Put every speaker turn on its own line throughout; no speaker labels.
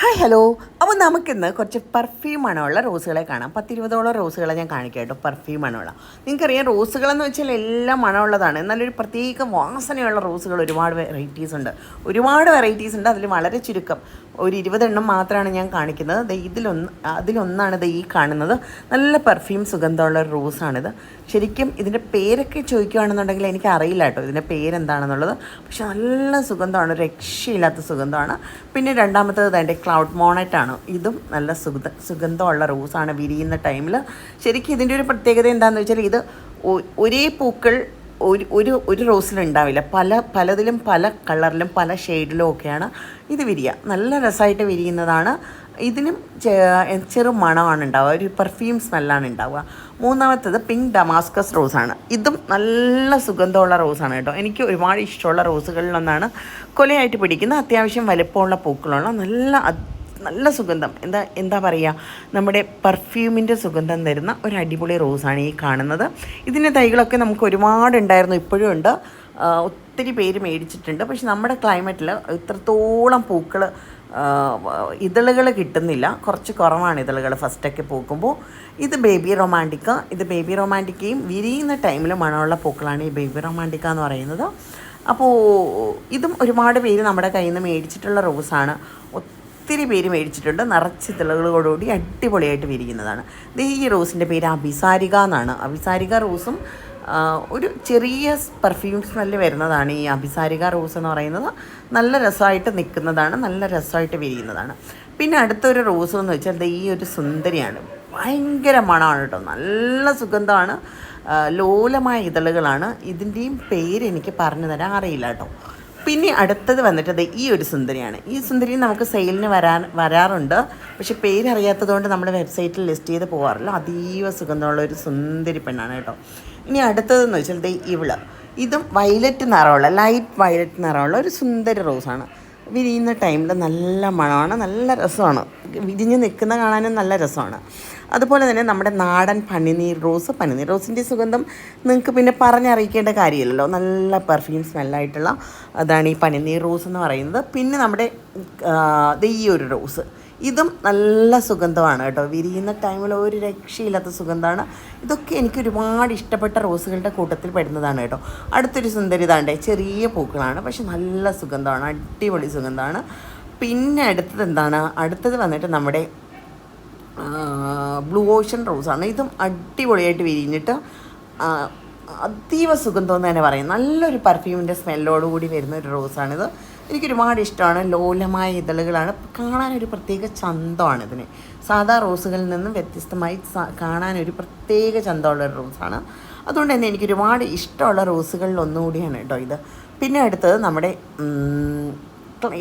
Hi hello അപ്പോൾ നമുക്കിന്ന് കുറച്ച് പെർഫ്യൂം മണമുള്ള റോസുകളെ കാണാം. പത്തിരുപതോളം റോസുകളെ ഞാൻ കാണിക്കാം കേട്ടോ പെർഫ്യൂം മണമുള്ള നിങ്ങൾക്കറിയാം റോസുകളെന്ന് വെച്ചാൽ എല്ലാം മണമുള്ളതാണ്. എന്നാലൊരു പ്രത്യേക വാസനയുള്ള റോസുകൾ ഒരുപാട് വെറൈറ്റീസ് ഉണ്ട്. ഒരുപാട് വെറൈറ്റീസ് ഉണ്ട് അതിൽ വളരെ ചുരുക്കം. ഒരു ഇരുപതെണ്ണം മാത്രമാണ് ഞാൻ കാണിക്കുന്നത്. ഇതിലൊന്ന് അതിലൊന്നാണ് ദേ ഈ കാണുന്നത്. നല്ല പെർഫ്യൂം സുഗന്ധമുള്ള ഒരു റോസാണിത് ശരിക്കും ഇതിന്റെ പേരൊക്കെ ചോദിക്കുകയാണെന്നുണ്ടെങ്കിൽ എനിക്ക് അറിയില്ല കേട്ടോ ഇതിന്റെ പേരെന്താണെന്നുള്ളത്. പക്ഷെ നല്ല സുഗന്ധമാണ് രക്ഷയില്ലാത്ത സുഗന്ധമാണ്. പിന്നെ രണ്ടാമത്തേത് അതിന്റെ ക്ലൗഡ് ആണ് ഇതും നല്ല സുഗന്ധ സുഗന്ധമുള്ള റോസാണ് വിരിയുന്ന ടൈമിൽ. ശരിക്കും ഇതിന്റെ ഒരു പ്രത്യേകത എന്താണെന്ന് വെച്ചാൽ ഇത് ഒരേ പൂക്കൾ ഒരു ഒരു ഒരു റോസിലുണ്ടാവില്ല പല പലതിലും പല കളറിലും പല ഷെയ്ഡിലും ഒക്കെയാണ് ഇത് വിരിയുക. നല്ല രസമായിട്ട് വിരിയുന്നതാണ്. ഇതിനും ചെ- ചെറു മണമാണ് ഉണ്ടാവുക. ഒരു പെർഫ്യൂം സ്മെല്ലാണ് ഉണ്ടാവുക. മൂന്നാമത്തേത് പിങ്ക് ഡമാസ്കസ് റോസാണ് ഇതും നല്ല സുഗന്ധമുള്ള റോസാണ് കേട്ടോ. എനിക്ക് ഒരുപാട് ഇഷ്ടമുള്ള റോസുകളിലൊന്നാണ് കൊലയായിട്ട് പിടിക്കുന്ന അത്യാവശ്യം വലുപ്പമുള്ള പൂക്കളുള്ള നല്ല നല്ല സുഗന്ധം. എന്താ എന്താ പറയുക നമ്മുടെ പെർഫ്യൂമിന്റെ സുഗന്ധം തരുന്ന ഒരു അടിപൊളി റോസാണ് ഈ കാണുന്നത്. ഇതിന്റെ തൈകളൊക്കെ നമുക്ക് ഒരുപാട് ഉണ്ടായിരുന്നു. ഇപ്പോഴും ഉണ്ട്. ഒത്തിരി പേര് മേടിച്ചിട്ടുണ്ട്. പക്ഷെ നമ്മുടെ ക്ലൈമറ്റിൽ ഇത്രത്തോളം പൂക്കൾ ഇതളുകൾ കിട്ടുന്നില്ല. കുറച്ച് കുറവാണ് ഇതളുകൾ ഫസ്റ്റൊക്കെ പൂക്കുമ്പോൾ ഇത് ബേബി റൊമാന്റിക്ക. ഇത് ബേബി റൊമാന്റിക്കയും വിരിയുന്ന ടൈമിൽ മണമുള്ള പൂക്കളാണ് ഈ ബേബി റൊമാന്റിക്ക എന്ന് പറയുന്നത്. അപ്പോൾ ഇതും ഒരുപാട് പേര് നമ്മുടെ കയ്യിൽ നിന്ന് മേടിച്ചിട്ടുള്ള റോസാണ്. ഒത്തിരി പേര് മേടിച്ചിട്ടുണ്ട്. നിറച്ച് തിളകളോടുകൂടി അടിപൊളിയായിട്ട് വിരിക്കുന്നതാണ് ഈ റോസിന്റെ പേര് അഭിസാരിക എന്നാണ്. അഭിസാരിക റോസും ഒരു ചെറിയ പെർഫ്യൂം സ്മെല്ല് വരുന്നതാണ് ഈ അഭിസാരിക റോസ് എന്ന് പറയുന്നത്. നല്ല രസമായിട്ട് നിൽക്കുന്നതാണ് നല്ല രസമായിട്ട് വിരിയുന്നതാണ്. പിന്നെ അടുത്തൊരു റോസ് എന്ന് വെച്ചാൽ ഈ ഒരു സുന്ദരിയാണ്. ഭയങ്കര മണമാണ് കേട്ടോ. നല്ല സുഗന്ധമാണ്. ലോലമായ ഇതളുകളാണ്. ഇതിന്റെയും പേര് എനിക്ക് പറഞ്ഞു തരാൻ അറിയില്ല കേട്ടോ. പിന്നെ അടുത്തത് വന്നിട്ടത് ഈ ഒരു സുന്ദരിയാണ്. ഈ സുന്ദരി നമുക്ക് സെയിലിന് വരാൻ വരാറുണ്ട്. പക്ഷെ പേരറിയാത്തതുകൊണ്ട് നമ്മൾ വെബ്സൈറ്റിൽ ലിസ്റ്റ് ചെയ്ത് പോകാറില്ല അതീവ സുഗന്ധമുള്ള ഒരു സുന്ദരി പെണ്ണാണ് കേട്ടോ. ഇനി അടുത്തതെന്ന് വെച്ചാൽ ദേ ഇവൾ. ഇതും വയലറ്റ് നിറമുള്ള ലൈറ്റ് വയലറ്റ് നിറമുള്ള ഒരു സുന്ദര റോസാണ് വിരിയുന്ന ടൈമിൽ നല്ല മണമാണ് നല്ല രസമാണ്. വിരിഞ്ഞ് നിൽക്കുന്ന കാണാനും നല്ല രസമാണ്. അതുപോലെ തന്നെ നമ്മുടെ നാടൻ പനിനീർ റോസ് പനിനീർ റോസിന്റെ സുഗന്ധം നിങ്ങൾക്ക് പിന്നെ പറഞ്ഞറിയിക്കേണ്ട കാര്യമില്ലല്ലോ. നല്ല പെർഫ്യൂം സ്മെല്ലായിട്ടുള്ള അതാണ് ഈ പനിനീർ റോസ് എന്ന് പറയുന്നത്. പിന്നെ നമ്മുടെ ഈ ഒരു റോസ് ഇതും നല്ല സുഗന്ധമാണ് കേട്ടോ. വിരിയുന്ന ടൈമിൽ ഒരു രക്ഷയില്ലാത്ത സുഗന്ധമാണ്. ഇതൊക്കെ എനിക്ക് ഒരുപാട് ഇഷ്ടപ്പെട്ട റോസുകളുടെ കൂട്ടത്തിൽ പെടുന്നതാണ് കേട്ടോ. അടുത്തൊരു സുന്ദരി ഇതാണ്ടേ ചെറിയ പൂക്കളാണ് പക്ഷെ നല്ല സുഗന്ധമാണ് അടിപൊളി സുഗന്ധമാണ്. പിന്നെ അടുത്തത് എന്താണ്? അടുത്തത് വന്നിട്ട് നമ്മുടെ ബ്ലൂ ഓഷൻ റോസാണ് ഇതും അടിപൊളിയായിട്ട് വിരിഞ്ഞിട്ട് അതീവ സുഗന്ധം എന്ന് തന്നെ പറയും. നല്ലൊരു പെർഫ്യൂമിന്റെ സ്മെല്ലോടുകൂടി വരുന്ന ഒരു റോസാണിത് എനിക്ക് ഒരുപാട് ഇഷ്ടമാണ്. ലോലമായ ഇതളുകളാണ്. കാണാൻ ഒരു പ്രത്യേക ചന്തമാണ് ഇതിന് സാധാ റോസുകളിൽ നിന്നും വ്യത്യസ്തമായി കാണാനൊരു പ്രത്യേക ചന്തമുള്ള റോസാണ്. അതുകൊണ്ട് തന്നെ എനിക്ക് ഒരുപാട് ഇഷ്ടമുള്ള റോസുകളിൽ ഒന്നുകൂടിയാണ് കേട്ടോ ഇത്. പിന്നെ അടുത്തത് നമ്മുടെ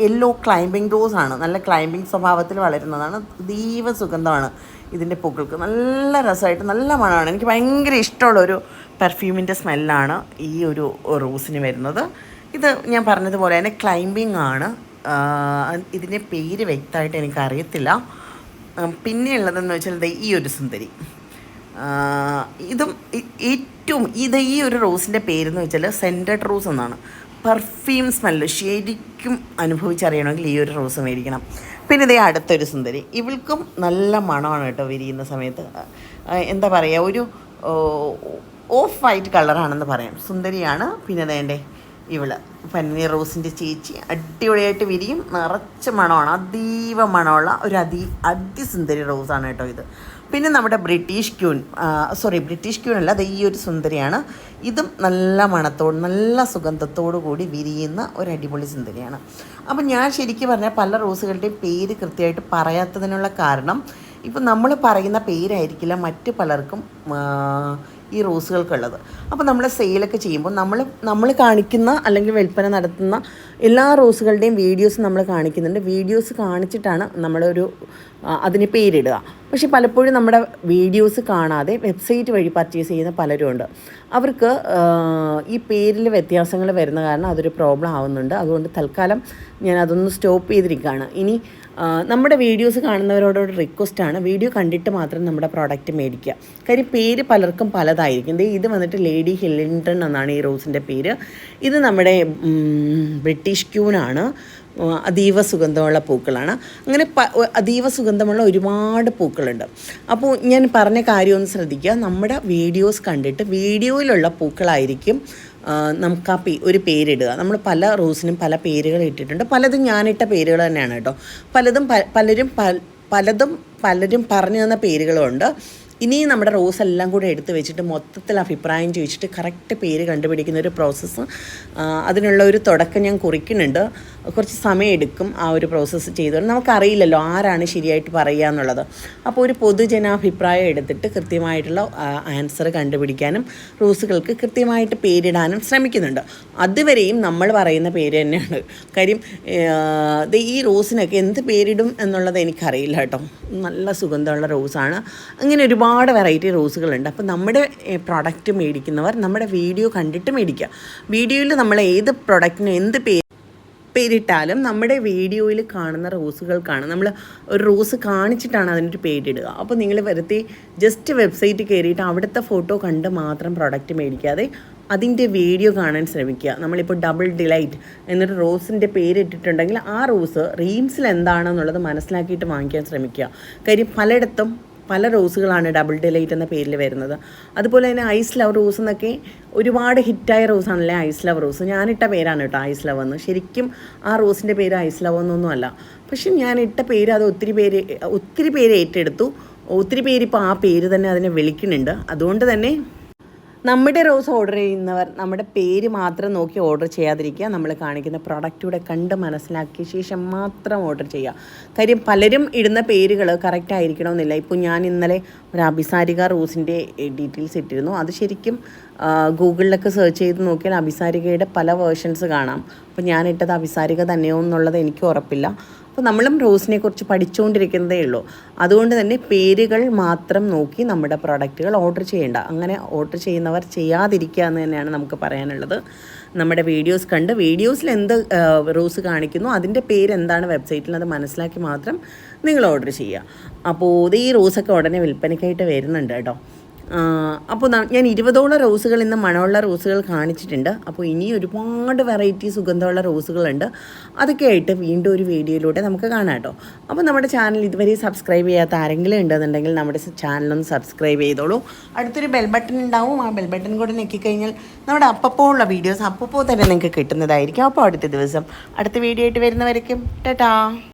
യെല്ലോ ക്ലൈംബിംഗ് റോസ് ആണ് നല്ല ക്ലൈംബിംഗ് സ്വഭാവത്തിൽ വളരുന്നതാണ്. ദീവ സുഗന്ധമാണ് ഇതിന്റെ പൂക്കൾക്ക്. നല്ല രസമായിട്ട് നല്ല മണമാണ്. എനിക്ക് ഭയങ്കര ഇഷ്ടമുള്ള ഒരു പെർഫ്യൂമിന്റെ സ്മെല്ലാണ് ഈ ഒരു റോസിന് വരുന്നത്. ഇത് ഞാൻ പറഞ്ഞതുപോലെ തന്നെ ക്ലൈമ്പിംഗ് ആണ്. ഇതിന്റെ പേര് വ്യക്തമായിട്ട് എനിക്ക് അറിയത്തില്ല ഉം, പിന്നെ ഉള്ളതെന്ന് വെച്ചാൽ ദേ ഈ ഒരു സുന്ദരി. ഇതും ഏറ്റവും ഇത് ഈ ഒരു റോസിന്റെ പേരെന്ന് വെച്ചാൽ സെന്റഡ് റോസ് എന്നാണ്. പെർഫ്യൂം സ്മെല്ല് ശരിക്കും അനുഭവിച്ചറിയണമെങ്കിൽ ഈ ഒരു റോസ് മേടിക്കണം. പിന്നെ ഇതേ അടുത്തൊരു സുന്ദരി. ഇവൾക്കും നല്ല മണമാണ് കേട്ടോ വിരിയുന്ന സമയത്ത്. എന്താ പറയുക ഒരു ഓഫ് വൈറ്റ് കളറാണെന്ന് പറയാം. സുന്ദരിയാണ്. പിന്നെ വേണ്ടേ ഇവൾ. പന്നീർ റോസിന്റെ ചേച്ചി അടിപൊളിയായിട്ട് വിരിയും നിറച്ച് മണമാണ്. അതീവ മണമുള്ള ഒരു അതി അതിസുന്ദരി റോസാണ് കേട്ടോ ഇത്. പിന്നെ നമ്മുടെ British queen sorry British queen അല്ല അത് ഈ ഒരു സുന്ദരിയാണ്. ഇതും നല്ല മണത്തോട് നല്ല സുഗന്ധത്തോടു കൂടി വിരിയുന്ന ഒരു അടിപൊളി സുന്ദരിയാണ്. അപ്പം ഞാൻ ശരിക്കും പറഞ്ഞാൽ പല റോസുകളുടെയും പേര് കൃത്യമായിട്ട് പറയാത്തതിനുള്ള കാരണം ഇപ്പം നമ്മൾ പറയുന്ന പേരായിരിക്കില്ല മറ്റു പലർക്കും ഈ റോസുകൾക്കുള്ളത്. അപ്പോൾ നമ്മൾ സെയിലൊക്കെ ചെയ്യുമ്പോൾ നമ്മൾ നമ്മൾ കാണിക്കുന്ന അല്ലെങ്കിൽ വിൽപ്പന നടത്തുന്ന എല്ലാ റോസുകളുടെയും വീഡിയോസ് നമ്മൾ കാണിക്കുന്നുണ്ട്. വീഡിയോസ് കാണിച്ചിട്ടാണ് നമ്മളൊരു അതിന് പേരിടുക. പക്ഷേ പലപ്പോഴും നമ്മുടെ വീഡിയോസ് കാണാതെ വെബ്സൈറ്റ് വഴി പർച്ചേസ് ചെയ്യുന്ന പലരും ഉണ്ട്. അവർക്ക് ഈ പേരിൽ വ്യത്യാസങ്ങൾ വരുന്ന കാരണം അതൊരു പ്രോബ്ലം ആവുന്നുണ്ട്. അതുകൊണ്ട് തൽക്കാലം ഞാൻ അതൊന്ന് സ്റ്റോപ്പ് ചെയ്തിരിക്കുകയാണ്. ഇനി നമ്മുടെ വീഡിയോസ് കാണുന്നവരോടൊരു റിക്വസ്റ്റാണ് വീഡിയോ കണ്ടിട്ട് മാത്രം നമ്മുടെ പ്രോഡക്റ്റ് മേടിക്കുക. കാര്യം പേര് പലർക്കും പലതായിരിക്കും. ഇത് വന്നിട്ട് ലേഡി ഹില്ലിൻടൺ എന്നാണ് ഈ റോസിന്റെ പേര്. ഇത് നമ്മുടെ ബ്രിട്ടീഷ് ക്യൂനാണ് അതീവ സുഗന്ധമുള്ള പൂക്കളാണ്. അങ്ങനെ പ അതീവ സുഗന്ധമുള്ള ഒരുപാട് പൂക്കളുണ്ട്. അപ്പോൾ ഞാൻ പറഞ്ഞ കാര്യം ഒന്ന് ശ്രദ്ധിക്കുക. നമ്മുടെ വീഡിയോസ് കണ്ടിട്ട് വീഡിയോയിലുള്ള പൂക്കളായിരിക്കും നമുക്ക് ആ പേ ഒരു പേരിടുക. നമ്മൾ പല റോസിനും പല പേരുകൾ ഇട്ടിട്ടുണ്ട്. പലതും ഞാനിട്ട പേരുകൾ തന്നെയാണ് കേട്ടോ. പലതും പലരും പലതും പലരും പറഞ്ഞു തന്ന പേരുകളുമുണ്ട് ഇനിയും നമ്മുടെ റോസ് എല്ലാം കൂടെ എടുത്ത് വെച്ചിട്ട് മൊത്തത്തിൽ അഭിപ്രായം ചോദിച്ചിട്ട് കറക്റ്റ് പേര് കണ്ടുപിടിക്കുന്ന ഒരു പ്രോസസ്സ് അതിനുള്ള ഒരു തുടക്കം ഞാൻ കുറിക്കുന്നുണ്ട്. കുറച്ച് സമയം എടുക്കും ആ ഒരു പ്രോസസ്സ് ചെയ്തുകൊണ്ട് നമുക്കറിയില്ലല്ലോ ആരാണ് ശരിയായിട്ട് പറയുക എന്നുള്ളത്. അപ്പോൾ ഒരു പൊതുജനാഭിപ്രായം എടുത്തിട്ട് കൃത്യമായിട്ടുള്ള ആൻസർ കണ്ടുപിടിക്കാനും റോസുകൾക്ക് കൃത്യമായിട്ട് പേരിടാനും ശ്രമിക്കുന്നുണ്ട്. അതുവരെയും നമ്മൾ പറയുന്ന പേര് തന്നെയാണ്. കാര്യം ഈ റോസിനൊക്കെ എന്ത് പേരിടും എന്നുള്ളത് എനിക്കറിയില്ല കേട്ടോ. നല്ല സുഗന്ധമുള്ള റോസാണ്. അങ്ങനെ ഒരുപാട് വെറൈറ്റി റോസുകളുണ്ട്. അപ്പോൾ നമ്മുടെ പ്രൊഡക്റ്റ് മേടിക്കുന്നവർ നമ്മുടെ വീഡിയോ കണ്ടിട്ട് മേടിക്കുക. വീഡിയോയിൽ നമ്മൾ ഏത് പ്രൊഡക്റ്റിന് എന്ത് പേര് പേരിട്ടാലും നമ്മുടെ വീഡിയോയിൽ കാണുന്ന റോസുകൾക്കാണ്. നമ്മൾ ഒരു റോസ് കാണിച്ചിട്ടാണ് അതിനൊരു പേരിടുക. അപ്പോൾ നിങ്ങൾ വെറുതെ ജസ്റ്റ് വെബ്സൈറ്റ് കയറിയിട്ട് അവിടുത്തെ ഫോട്ടോ കണ്ട് മാത്രം പ്രൊഡക്റ്റ് മേടിക്കാതെ അതിന്റെ വീഡിയോ കാണാൻ ശ്രമിക്കുക. നമ്മളിപ്പോൾ ഡബിൾ ഡിലൈറ്റ് എന്നൊരു റോസിന്റെ പേരിട്ടിട്ടുണ്ടെങ്കിൽ ആ റോസ് റീംസിൽ എന്താണെന്നുള്ളത് മനസ്സിലാക്കിയിട്ട് വാങ്ങിക്കാൻ ശ്രമിക്കുക. കാര്യം പലയിടത്തും പല റോസുകളാണ് ഡബിൾ ഡിലൈറ്റ് എന്ന പേരിൽ വരുന്നത്. അതുപോലെ തന്നെ ഐസ് ലവ് റോസ് എന്നൊക്കെ ഒരുപാട് ഹിറ്റായ റോസാണല്ലേ ഐസ് ലവ് റോസ് ഞാനിട്ട പേരാണ് കേട്ടോ ഐസ് ലവ് എന്ന്. ശരിക്കും ആ റോസിന്റെ പേര് ഐസ് ലവ് എന്നൊന്നും അല്ല. പക്ഷെ ഞാൻ ഇട്ട പേര് അത് ഒത്തിരി പേര് ഒത്തിരി പേര് ഏറ്റെടുത്തു. ഒത്തിരി പേരിപ്പോൾ ആ പേര് തന്നെ അതിനെ വിളിക്കുന്നുണ്ട്. അതുകൊണ്ട് തന്നെ നമ്മുടെ റോസ് ഓർഡർ ചെയ്യുന്നവർ നമ്മുടെ പേര് മാത്രം നോക്കി ഓർഡർ ചെയ്യാതിരിക്കുക. നമ്മൾ കാണിക്കുന്ന പ്രൊഡക്റ്റൂടെ കണ്ട് മനസ്സിലാക്കിയ ശേഷം മാത്രം ഓർഡർ ചെയ്യുക. കാര്യം പലരും ഇടുന്ന പേരുകൾ കറക്റ്റ് ആയിരിക്കണമെന്നില്ല. ഇപ്പോൾ ഞാൻ ഇന്നലെ ഒരു അഭിസാരിക റോസിന്റെ ഡീറ്റെയിൽസ് ഇട്ടിരുന്നു. അത് ശരിക്കും ഗൂഗിളിലൊക്കെ സെർച്ച് ചെയ്ത് നോക്കിയാൽ അഭിസാരികയുടെ പല വേർഷൻസ് കാണാം. അപ്പോൾ ഞാൻ അഭിസാരിക തന്നെയോ എന്നുള്ളത് എനിക്ക് ഉറപ്പില്ല. അപ്പോൾ നമ്മളും റോസിനെ കുറിച്ച് പഠിച്ചുകൊണ്ടിരിക്കുന്നതേ ഉള്ളൂ. അതുകൊണ്ട് തന്നെ പേരുകൾ മാത്രം നോക്കി നമ്മുടെ പ്രോഡക്റ്റുകൾ ഓർഡർ ചെയ്യേണ്ട. അങ്ങനെ ഓർഡർ ചെയ്യുന്നവർ ചെയ്യാതിരിക്കുക എന്ന് തന്നെയാണ് നമുക്ക് പറയാനുള്ളത്. നമ്മുടെ വീഡിയോസ് കണ്ട് വീഡിയോസിൽ എന്ത് റോസ് കാണിക്കുന്നു അതിന്റെ പേര് എന്താണ് വെബ്സൈറ്റിൽ അത് മനസ്സിലാക്കി മാത്രം നിങ്ങൾ ഓർഡർ ചെയ്യുക. അപ്പോൾ ഈ റോസൊക്കെ ഉടനെ വിൽപ്പനയ്ക്കായിട്ട് വരുന്നുണ്ട് കേട്ടോ. അപ്പോൾ ഞാൻ ഇരുപതോളം റോസുകൾ ഇന്ന് മണമുള്ള റോസുകൾ കാണിച്ചിട്ടുണ്ട്. അപ്പോൾ ഇനി ഒരുപാട് വെറൈറ്റി സുഗന്ധമുള്ള റോസുകളുണ്ട്. അതൊക്കെ ആയിട്ട് വീണ്ടും ഒരു വീഡിയോയിലൂടെ നമുക്ക് കാണാം കേട്ടോ. അപ്പോൾ നമ്മുടെ ചാനൽ ഇതുവരെ സബ്സ്ക്രൈബ് ചെയ്യാത്ത ആരെങ്കിലും ഉണ്ടെന്നുണ്ടെങ്കിൽ നമ്മുടെ ചാനലൊന്ന് സബ്സ്ക്രൈബ് ചെയ്തോളൂ. അടുത്തൊരു ബെൽ ബട്ടൺ ഉണ്ടാവും. ആ ബെൽ ബട്ടൺ കൂടെ ഞെക്കിക്കഴിഞ്ഞാൽ നമ്മുടെ അപ്പപ്പോൾ ഉള്ള വീഡിയോസ് അപ്പപ്പോൾ തന്നെ നിങ്ങൾക്ക് കിട്ടുന്നതായിരിക്കും. അപ്പോൾ അടുത്ത ദിവസം അടുത്ത വീഡിയോ ആയിട്ട് വരുന്നവരേക്കും. ടാറ്റാ.